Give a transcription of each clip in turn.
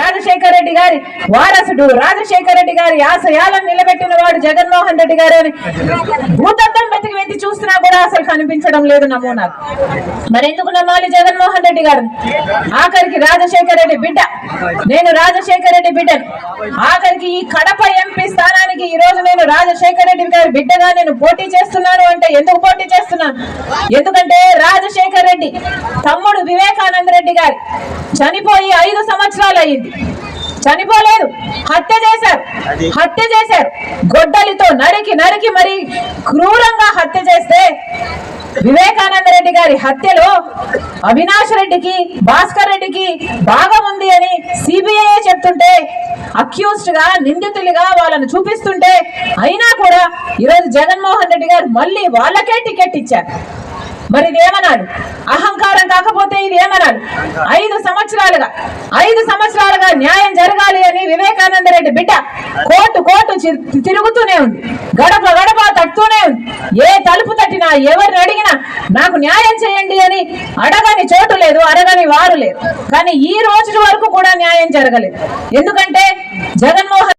రాజశేఖర రెడ్డి గారి వారసుడు రాజశేఖర రెడ్డి గారి ఆశయాలను నిలబెట్టిన వాడు జగన్మోహన్ రెడ్డి గారు అని భూతత్వం వెతికి వెతి చూస్తున్నా కూడా అసలు కనిపించడం లేదు నమూనాకు. మరి ఎందుకు నమ్మాలి జగన్మోహన్ రెడ్డి గారు? ఆఖరికి రాజశేఖర రెడ్డి బిడ్డ. నేను రాజశేఖర రెడ్డి బిడ్డను. ఆఖరికి ఈ కడప ఎంపీ స్థానానికి ఈ రోజు నేను రాజశేఖర రెడ్డి గారి బిడ్డగా నేను పోటీ చేస్తున్నాను అంటే ఎందుకు పోటీ చేస్తున్నాను? ఎందుకంటే రాజశేఖర రెడ్డి తమ్ముడు వివేకానంద రెడ్డి గారు. చనిపోయి ఐదు సంవత్సరాలు అయింది. చనిపోలేదు. హత్య చేశారు. హత్య చేశారు. గొడ్డలితో నరికి నరికి మరి క్రూరంగా హత్య చేస్తే వివేకానంద రెడ్డి గారి హత్యలో అవినాష్ రెడ్డికి భాస్కర్ రెడ్డికి భాగం ఉంది అని సిబిఐ చెప్తుంటే అక్యూజ్డ్గా నిందితులుగా వాళ్ళని చూపిస్తుంటే అయినా కూడా ఈరోజు జగన్మోహన్ రెడ్డి గారు మళ్ళీ వాళ్ళకే టికెట్ ఇచ్చారు. మరి ఇదేమన్నాడు అహంకారం కాకపోతే ఇది ఏమన్నాడు ఐదు సంవత్సరాలుగా ఐదు సంవత్సరాలుగా న్యాయం జరగాలి అని వివేకానంద రెడ్డి బిడ్డ కోర్టు కోర్టు చి- తిరుగుతూనే ఉంది. గడప గడప తట్టుతూనే ఉంది. ఏ తలుపు తట్టినా ఎవరిని అడిగినా నాకు న్యాయం చేయండి అని అడగ లేదు అరగని వారు లేరు. కానీ ఈ రోజు వరకు కూడా న్యాయం జరగలేదు. ఎందుకంటే జగన్మోహన్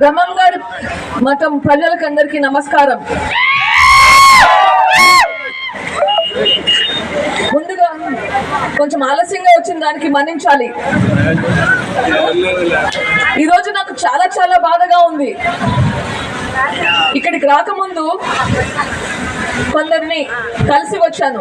బ్రహ్మంగారి మఠం ప్రజలకు అందరికీ నమస్కారం. ముందుగా కొంచెం ఆలస్యంగా వచ్చిన దానికి మన్నించాలి. ఈరోజు నాకు చాలా చాలా బాధగా ఉంది. ఇక్కడికి రాకముందు కొందరిని కలిసి వచ్చాను.